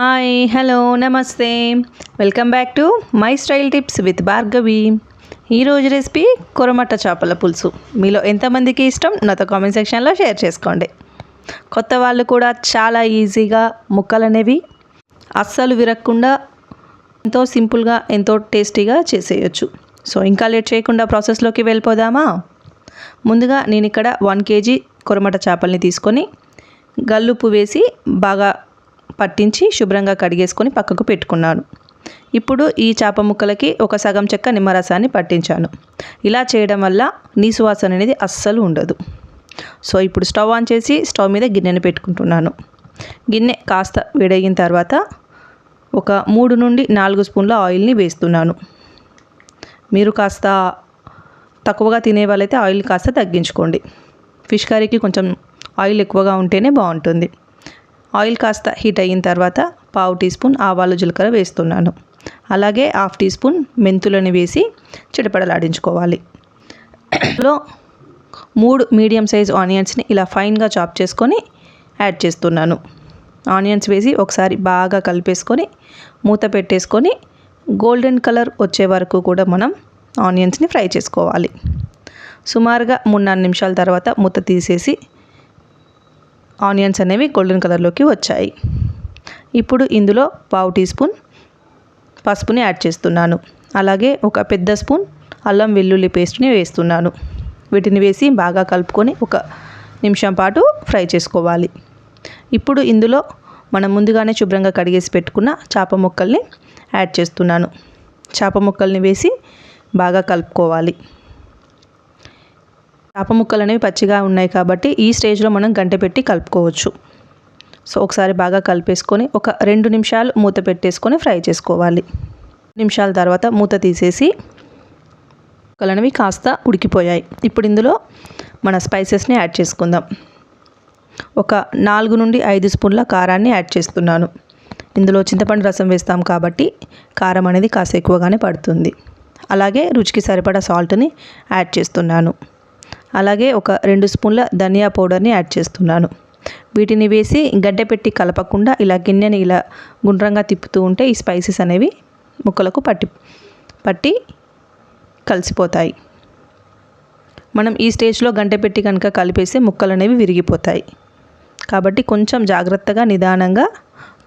Hi hello నమస్తే. Welcome back to my style tips with Bhargavi ఈరోజు recipe కొరమట్ట చేపల పులుసు. మీలో ఎంతమందికి ఇష్టం? నాతో కామెంట్ సెక్షన్లో షేర్ చేసుకోండి. కొత్త వాళ్ళు కూడా చాలా ఈజీగా ముక్కలు అనేవి అస్సలు విరక్కుండా ఎంతో సింపుల్గా ఎంతో టేస్టీగా చేసేయచ్చు. సో ఇంకా లేట్ చేయకుండా ప్రాసెస్లోకి వెళ్ళిపోదామా? ముందుగా నేను ఇక్కడ వన్ కేజీ కొరమట చేపల్ని తీసుకొని గల్లుప్పు వేసి బాగా పట్టించి శుభ్రంగా కడిగేసుకొని పక్కకు పెట్టుకున్నాను. ఇప్పుడు ఈ చేప ముక్కలకి ఒక సగం చెక్క నిమ్మరసాన్ని పట్టించాను. ఇలా చేయడం వల్ల నీసు వాసన అనేది అస్సలు ఉండదు. సో ఇప్పుడు స్టవ్ ఆన్ చేసి స్టవ్ మీద గిన్నెను పెట్టుకుంటున్నాను. గిన్నె కాస్త వేడయిన తర్వాత ఒక మూడు నుండి నాలుగు స్పూన్ల ఆయిల్ని వేస్తున్నాను. మీరు కాస్త తక్కువగా తినే వాళ్ళైతే ఆయిల్ కాస్త తగ్గించుకోండి. ఫిష్ కర్రీకి కొంచెం ఆయిల్ ఎక్కువగా ఉంటేనే బాగుంటుంది. ఆయిల్ కాస్త హీట్ అయిన తర్వాత పావు టీ స్పూన్ ఆవాలు జీలకర్ర వేస్తున్నాను. అలాగే హాఫ్ టీ స్పూన్ మెంతులని వేసి చిటపడలాడించుకోవాలి. లో మూడు మీడియం సైజ్ ఆనియన్స్ని ఇలా ఫైన్గా చాప్ చేసుకొని యాడ్ చేస్తున్నాను. ఆనియన్స్ వేసి ఒకసారి బాగా కలిపేసుకొని మూత పెట్టేసుకొని గోల్డెన్ కలర్ వచ్చే వరకు కూడా మనం ఆనియన్స్ని ఫ్రై చేసుకోవాలి. సుమారుగా మూడు నాలుగు నిమిషాల తర్వాత మూత తీసేసి ఆనియన్స్ అనేవి గోల్డెన్ కలర్లోకి వచ్చాయి. ఇప్పుడు ఇందులో పావు టీ స్పూన్ పసుపుని యాడ్ చేస్తున్నాను. అలాగే ఒక పెద్ద స్పూన్ అల్లం వెల్లుల్లి పేస్ట్ని వేస్తున్నాను. వీటిని వేసి బాగా కలుపుకొని ఒక నిమిషం పాటు ఫ్రై చేసుకోవాలి. ఇప్పుడు ఇందులో మనం ముందుగానే శుభ్రంగా కడిగేసి పెట్టుకున్న చేప ముక్కల్ని యాడ్ చేస్తున్నాను. చేప ముక్కల్ని వేసి బాగా కలుపుకోవాలి. చేప ముక్కలు అనేవి పచ్చిగా ఉన్నాయి కాబట్టి ఈ స్టేజ్లో మనం గంట పెట్టి కలుపుకోవచ్చు. సో ఒకసారి బాగా కలిపేసుకొని ఒక రెండు నిమిషాలు మూత పెట్టేసుకొని ఫ్రై చేసుకోవాలి. నిమిషాల తర్వాత మూత తీసేసి ముక్కలనేవి కాస్త ఉడికిపోయాయి. ఇప్పుడు ఇందులో మన స్పైసెస్ని యాడ్ చేసుకుందాం. ఒక నాలుగు నుండి ఐదు స్పూన్ల కారాన్ని యాడ్ చేస్తున్నాను. ఇందులో చింతపండు రసం వేస్తాం కాబట్టి కారం అనేది కాస్త ఎక్కువగానే పడుతుంది. అలాగే రుచికి సరిపడా సాల్ట్ని యాడ్ చేస్తున్నాను. అలాగే ఒక రెండు స్పూన్ల ధనియా పౌడర్ని యాడ్ చేస్తున్నాను. వీటిని వేసి గడ్డ పెట్టి కలపకుండా ఇలా గిన్నెని ఇలా గుండ్రంగా తిప్పుతూ ఉంటే ఈ స్పైసెస్ అనేవి ముక్కలకు పట్టి పట్టి కలిసిపోతాయి. మనం ఈ స్టేజ్లో గంట పెట్టి కనుక కలిపేసి ముక్కలు అనేవి విరిగిపోతాయి. కాబట్టి కొంచెం జాగ్రత్తగా నిదానంగా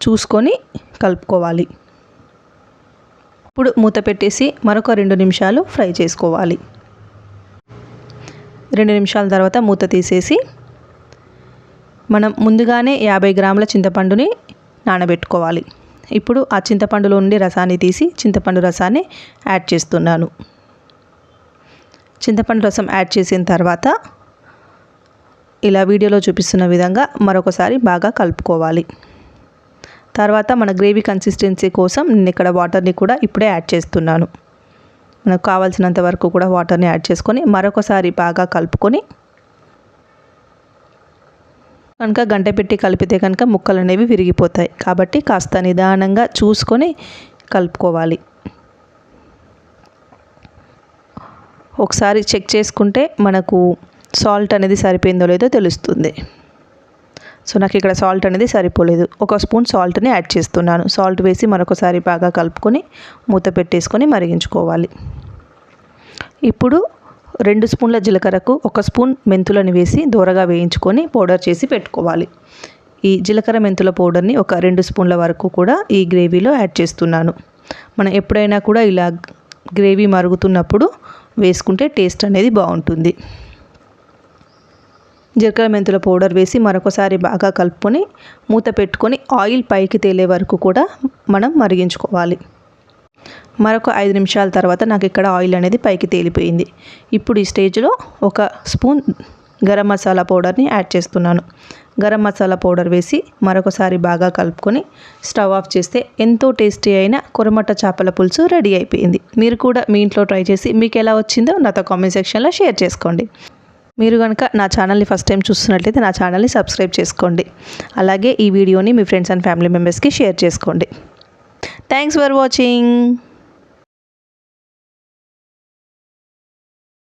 చూసుకొని కలుపుకోవాలి. ఇప్పుడు మూత పెట్టేసి మరొక రెండు నిమిషాలు ఫ్రై చేసుకోవాలి. రెండు నిమిషాల తర్వాత మూత తీసేసి మనం ముందుగానే యాభై గ్రాముల చింతపండుని నానబెట్టుకోవాలి. ఇప్పుడు ఆ చింతపండులో ఉండి రసాన్ని తీసి చింతపండు రసాన్ని యాడ్ చేస్తున్నాను. చింతపండు రసం యాడ్ చేసిన తర్వాత ఇలా వీడియోలో చూపిస్తున్న విధంగా మరొకసారి బాగా కలుపుకోవాలి. తర్వాత మన గ్రేవీ కన్సిస్టెన్సీ కోసం నేను ఇక్కడ వాటర్ని కూడా ఇప్పుడే యాడ్ చేస్తున్నాను. కావాల్సినంత వరకు కూడా వాటర్ని యాడ్ చేసుకొని మరొకసారి బాగా కలుపుకొని కనుక గంట పెట్టి కలిపితే కనుక ముక్కలు అనేవి విరిగిపోతాయి. కాబట్టి కాస్త నిదానంగా చూసుకొని కలుపుకోవాలి. ఒకసారి చెక్ చేసుకుంటే మనకు సాల్ట్ అనేది సరిపోయిందో లేదో తెలుస్తుంది. సో నాకు ఇక్కడ సాల్ట్ అనేది సరిపోలేదు. ఒక స్పూన్ సాల్ట్ని యాడ్ చేస్తున్నాను. సాల్ట్ వేసి మరొకసారి బాగా కలుపుకొని మూత పెట్టేసుకొని మరిగించుకోవాలి. ఇప్పుడు రెండు స్పూన్ల జీలకర్రకు ఒక స్పూన్ మెంతులను వేసి దూరగా వేయించుకొని పౌడర్ చేసి పెట్టుకోవాలి. ఈ జీలకర్ర మెంతుల పౌడర్ని ఒక రెండు స్పూన్ల వరకు కూడా ఈ గ్రేవీలో యాడ్ చేస్తున్నాను. మనం ఎప్పుడైనా కూడా ఇలా గ్రేవీ మరుగుతున్నప్పుడు వేసుకుంటే టేస్ట్ అనేది బాగుంటుంది. జీలకర్ర మెంతుల పౌడర్ వేసి మరొకసారి బాగా కలుపుకొని మూత పెట్టుకొని ఆయిల్ పైకి తేలే వరకు కూడా మనం మరిగించుకోవాలి. మరొక ఐదు నిమిషాల తర్వాత నాకు ఇక్కడ ఆయిల్ అనేది పైకి తేలిపోయింది. ఇప్పుడు ఈ స్టేజ్లో ఒక స్పూన్ గరం మసాలా పౌడర్ని యాడ్ చేస్తున్నాను. గరం మసాలా పౌడర్ వేసి మరొకసారి బాగా కలుపుకొని స్టవ్ ఆఫ్ చేస్తే ఎంతో టేస్టీ అయిన కురమట్ట చేపల పులుసు రెడీ అయిపోయింది. మీరు కూడా మీ ఇంట్లో ట్రై చేసి మీకు ఎలా వచ్చిందో నాతో కామెంట్ సెక్షన్లో షేర్ చేసుకోండి. మీరు కనుక నా ఛానల్ని ఫస్ట్ టైం చూస్తున్నట్లయితే నా ఛానల్ని సబ్స్క్రైబ్ చేసుకోండి. అలాగే ఈ వీడియోని మీ ఫ్రెండ్స్ అండ్ ఫ్యామిలీ మెంబర్స్కి షేర్ చేసుకోండి. Thanks for watching.